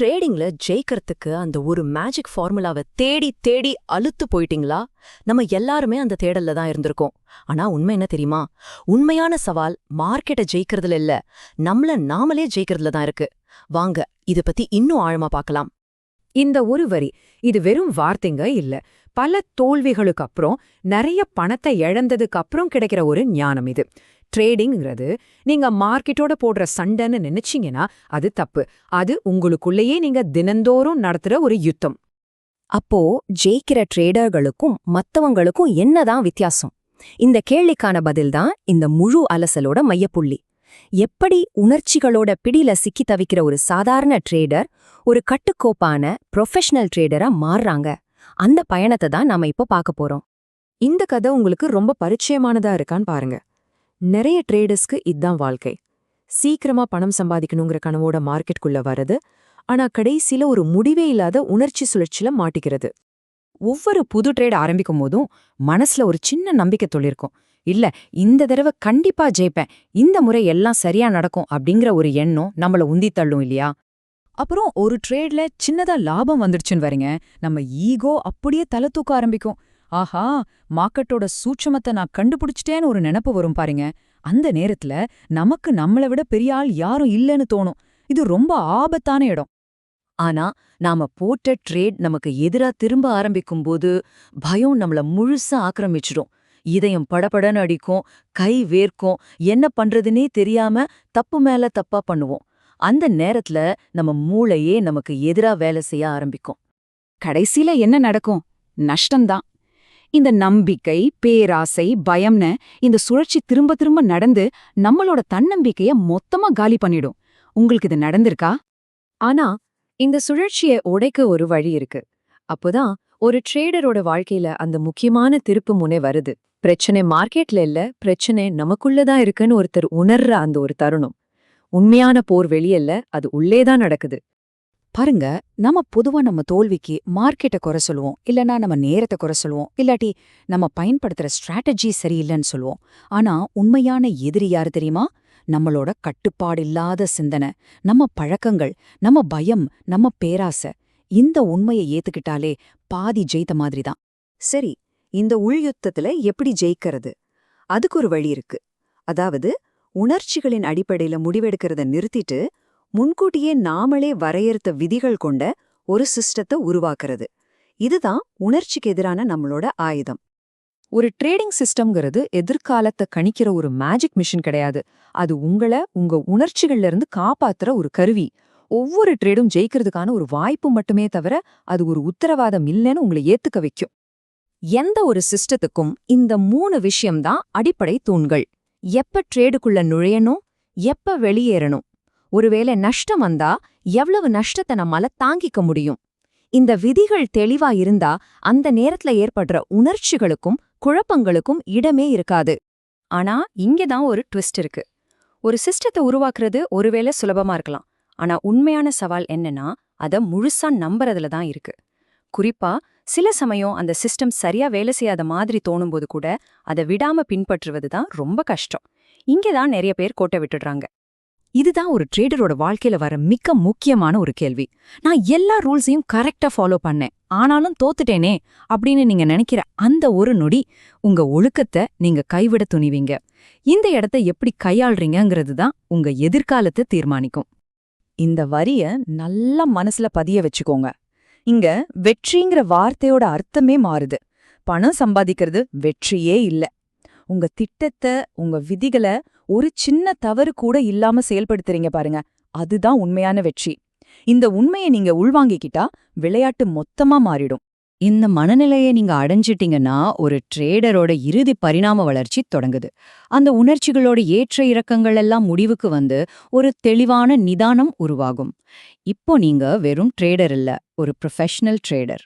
ட்ரேடிங்ல ஜெயிக்கிறதுக்கு அந்த ஒரு மேஜிக் ஃபார்முலாவை தேடி தேடி அழுத்து போயிட்டீங்களா? நம்ம எல்லாருமே அந்த தேடல்ல தான் இருந்திருக்கோம். ஆனா உண்மை என்ன தெரியுமா? உண்மையான சவால் மார்க்கெட்டை ஜெயிக்கிறதுல இல்ல நம்மள நாமளே ஜெயிக்கிறதுல தான் இருக்கு. வாங்க இத பத்தி இன்னும் ஆழமா பார்க்கலாம். இந்த ஒரு வரி இது வெறும் வார்த்தைங்க இல்ல பல தோல்விகளுக்கு அப்புறம் நிறைய பணத்தை இழந்ததுக்கு அப்புறம் கிடைக்கிற ஒரு ஞானம் இது. ட்ரேடிங்கிறது நீங்க மார்க்கெட்டோட போடுற சண்டைன்னு நினைச்சீங்கன்னா அது தப்பு. அது உங்களுக்குள்ளேயே நீங்க தினந்தோறும் நடத்துற ஒரு யுத்தம். அப்போ ஜெயிக்கிற ட்ரேடர்களுக்கும் மத்தவங்களுக்கும் என்னதான் வித்தியாசம்? இந்த கேள்விக்கான பதில்தான் இந்த முழு அலசலோட மையப்புள்ளி. எப்படி உணர்ச்சிகளோட பிடியில சிக்கி தவிக்கிற ஒரு சாதாரண ட்ரேடர் ஒரு கட்டுக்கோப்பான ப்ரொஃபஷனல் ட்ரேடரா மாறுறாங்க? அந்த பயணத்தை தான் நாம இப்போ பார்க்க போறோம். இந்த கதை உங்களுக்கு ரொம்ப பரிச்சயமானதா இருக்கான்னு பாருங்க. நிறைய ட்ரேடர்ஸ்க்கு இதுதான் வாழ்க்கை. சீக்கிரமா பணம் சம்பாதிக்கணுங்கிற கனவோட மார்க்கெட்குள்ள வரது ஆனா கடைசியில ஒரு முடிவே இல்லாத உணர்ச்சி சுழற்சியில மாட்டிக்கிறது. ஒவ்வொரு புது ட்ரேட் ஆரம்பிக்கும் போதும் மனசுல ஒரு சின்ன நம்பிக்கை தொழிற்கும். இல்ல இந்த தடவை கண்டிப்பா ஜெயிப்பேன் இந்த முறை எல்லாம் சரியா நடக்கும் அப்படிங்கிற ஒரு எண்ணம் நம்மள உந்தி தள்ளும் இல்லையா? அப்புறம் ஒரு ட்ரேட்ல சின்னதா லாபம் வந்துடுச்சுன்னு வரீங்க நம்ம ஈகோ அப்படியே தலை தூக்க ஆரம்பிக்கும். ஆஹா மார்க்கெட்டோட சூட்சமத்தை நான் கண்டுபிடிச்சிட்டேன்னு ஒரு நினப்பு வரும் பாருங்க. அந்த நேரத்துல நமக்கு நம்மளை விட பெரிய ஆள் யாரும் இல்லைன்னு தோணும். இது ரொம்ப ஆபத்தான இடம். ஆனா நாம போட்ட ட்ரேட் நமக்கு எதிரா திரும்ப ஆரம்பிக்கும்போது பயம் நம்மள முழுசா ஆக்கிரமிச்சிடும். இதயம் படபடன்னு அடிக்கும் கை வேர்க்கும் என்ன பண்றதுனே தெரியாம தப்பு மேல தப்பா பண்ணுவோம். அந்த நேரத்துல நம்ம மூளையே நமக்கு எதிரா வேலை செய்ய ஆரம்பிக்கும். கடைசியில என்ன நடக்கும்? நஷ்டம்தான். இந்த நம்பிக்கை பேராசை பயம்னு இந்த சுழற்சி திரும்ப திரும்ப நடந்து நம்மளோட தன்னம்பிக்கைய மொத்தமா காலி பண்ணிடும். உங்களுக்கு இது நடந்திருக்கா? ஆனா இந்த சுழற்சியை உடைக்க ஒரு வழி இருக்கு. அப்போதான் ஒரு ட்ரேடரோட வாழ்க்கையில அந்த முக்கியமான திருப்பு முனை வருது. பிரச்சனை மார்க்கெட்ல இல்ல பிரச்சனை நமக்குள்ளதான் இருக்குன்னு ஒருத்தர் உணர்ற அந்த ஒரு தருணம். உண்மையான போர் வெளியல்ல அது உள்ளேதான் நடக்குது. பாருங்க நம்ம பொதுவா நம்ம தோல்விக்கு மார்க்கெட்டை குறை சொல்லுவோம். இல்லனா நம்ம நேரத்தை குறை சொல்லுவோம். இல்லாட்டி நம்ம பயன்படுத்துற ஸ்ட்ராட்டஜி சரியில்லைன்னு சொல்லுவோம். ஆனா உண்மையான எதிரி யாரு தெரியுமா? நம்மளோட கட்டுப்பாடில்லாத சிந்தனை நம்ம பழக்கங்கள் நம்ம பயம் நம்ம பேராசை. இந்த உண்மையை ஏத்துக்கிட்டாலே பாதி ஜெயித்த மாதிரி தான் சரி இந்த உள்யுத்தத்துல எப்படி ஜெயிக்கிறது? அதுக்கு ஒரு வழி இருக்கு. அதாவது உணர்ச்சிகளின் அடிப்படையில முடிவெடுக்கிறத நிறுத்திட்டு முன்கூட்டியே நாமளே வரையறுத்த விதிகள் கொண்ட ஒரு சிஸ்டத்தை உருவாக்குறது. இதுதான் உணர்ச்சிக்கு எதிரான நம்மளோட ஆயுதம். ஒரு ட்ரேடிங் சிஸ்டம்ங்கிறது எதிர்காலத்தை கணிக்கிற ஒரு மேஜிக் மிஷின் கிடையாது. அது உங்களை உங்க உணர்ச்சிகள்ல இருந்து காப்பாத்துற ஒரு கருவி. ஒவ்வொரு ட்ரேடும் ஜெயிக்கிறதுக்கான ஒரு வாய்ப்பு மட்டுமே தவிர அது ஒரு உத்தரவாதம் இல்லைன்னு உங்களை ஏத்துக்க வைக்கும். எந்த ஒரு சிஸ்டத்துக்கும் இந்த மூணு விஷயம்தான் அடிப்படை தூண்கள். எப்ப ட்ரேடுக்குள்ள நுழையணும் எப்ப வெளியேறணும். ஒருவேளை நஷ்டம் வந்தா எவ்வளவு நஷ்டத்தை நம்மால தாங்கிக்க முடியும்? இந்த விதிகள் தெளிவா இருந்தா அந்த நேரத்துல ஏற்படுற உணர்ச்சிகளுக்கும் குழப்பங்களுக்கும் இடமே இருக்காது. ஆனா இங்கதான் ஒரு ட்விஸ்ட் இருக்கு. ஒரு சிஸ்டத்தை உருவாக்குறது ஒருவேளை சுலபமா இருக்கலாம். ஆனா உண்மையான சவால் என்னன்னா அத முழுசா நம்புறதுல தான் இருக்கு. குறிப்பா சில சமயம் அந்த சிஸ்டம் சரியா வேலை செய்யாத மாதிரி தோணும்போது கூட அதை விடாம பின்பற்றுவது தான் ரொம்ப கஷ்டம். இங்கதான் நிறைய பேர் கோட்டை விட்டுடுறாங்க. இதுதான் ஒரு ட்ரேடரோட வாழ்க்கையில வர மிக்க முக்கியமான ஒரு கேள்வி. நான் எல்லா ரூல்ஸையும் கரெக்டா ஃபாலோ பண்ணேன். ஆனாலும் தோத்துட்டேனே அப்படின்னு நீங்க நினைக்கிற அந்த ஒரு நொடி உங்க ஒழுக்கத்தை நீங்க கைவிட துணிவீங்க. இந்த இடத்த எப்படி கையாள்றீங்கிறது தான் உங்க எதிர்காலத்தை தீர்மானிக்கும். இந்த வரிய நல்லா மனசுல பதிய வச்சுக்கோங்க. இங்க வெற்றிங்கிற வார்த்தையோட அர்த்தமே மாறுது. பணம் சம்பாதிக்கிறது வெற்றியே இல்ல. உங்க திட்டத்தை உங்க விதிகளை ஒரு சின்ன தவறு கூட இல்லாம செயல்படுத்துறீங்க பாருங்க. அதுதான் உண்மையான வெற்றி. இந்த உண்மையை நீங்க உள்வாங்கிக்கிட்டா விளையாட்டு மொத்தமா மாறிடும். இந்த மனநிலையை நீங்க அடைஞ்சிட்டீங்கன்னா ஒரு ட்ரேடரோட இறுதி பரிணாம வளர்ச்சி தொடங்குது. அந்த உணர்ச்சிகளோட ஏற்ற இறக்கங்கள் எல்லாம் முடிவுக்கு வந்து ஒரு தெளிவான நிதானம் உருவாகும். இப்போ நீங்க வெறும் ட்ரேடர் இல்ல ஒரு ப்ரொஃபஷனல் ட்ரேடர்.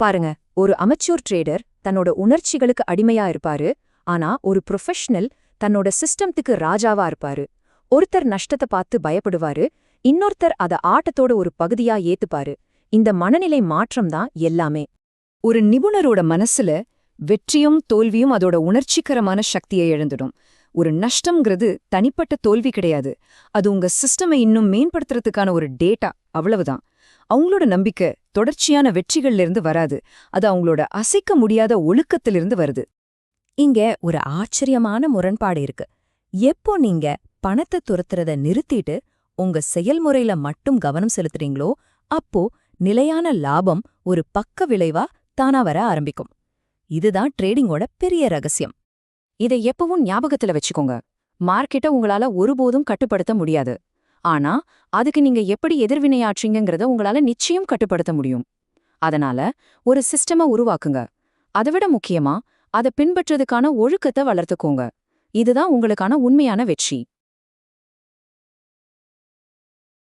பாருங்க ஒரு அமெச்சூர் ட்ரேடர் தன்னோட உணர்ச்சிகளுக்கு அடிமையா இருப்பாரு. ஆனா ஒரு ப்ரொஃபஷனல் தன்னோட சிஸ்டம்த்துக்கு ராஜாவா இருப்பாரு. ஒருத்தர் நஷ்டத்தை பார்த்து பயப்படுவாரு இன்னொருத்தர் அத ஆட்டத்தோட ஒரு பகுதியா ஏத்துப்பாரு. இந்த மனநிலை மாற்றம் தான் எல்லாமே. ஒரு நிபுணரோட மனசுல வெற்றியும் தோல்வியும் அதோட உணர்ச்சிகரமான சக்தியை எழுந்துடும். ஒரு நஷ்டம்ங்கிறது தனிப்பட்ட தோல்வி கிடையாது. அது உங்க சிஸ்டமை இன்னும் மேம்படுத்துறதுக்கான ஒரு டேட்டா அவ்வளவுதான். அவங்களோட நம்பிக்கை தொடர்ச்சியான வெற்றிகள்ல இருந்து வராது. அது அவங்களோட அசைக்க முடியாத ஒழுக்கத்திலிருந்து வருது. இங்க ஒரு ஆச்சரியமான முரண்பாடு இருக்கு. எப்போ நீங்க பணத்தை துரத்துறத நிறுத்திட்டு உங்க செயல்முறையில மட்டும் கவனம் செலுத்துறீங்களோ அப்போ நிலையான லாபம் ஒரு பக்க விளைவா தானா வர ஆரம்பிக்கும். இதுதான் ட்ரேடிங்கோட பெரிய ரகசியம். இதை எப்பவும் ஞாபகத்துல வச்சுக்கோங்க. மார்க்கெட்டை உங்களால ஒருபோதும் கட்டுப்படுத்த முடியாது. ஆனா அதுக்கு நீங்க எப்படி எதிர்வினையாற்றீங்கிறத உங்களால நிச்சயம் கட்டுப்படுத்த முடியும். அதனால ஒரு சிஸ்டமை உருவாக்குங்க. அதைவிட முக்கியமா அதை பின்பற்றதுக்கான ஒழுக்கத்தை வளர்த்துக்கோங்க. இதுதான் உங்களுக்கான உண்மையான வெற்றி.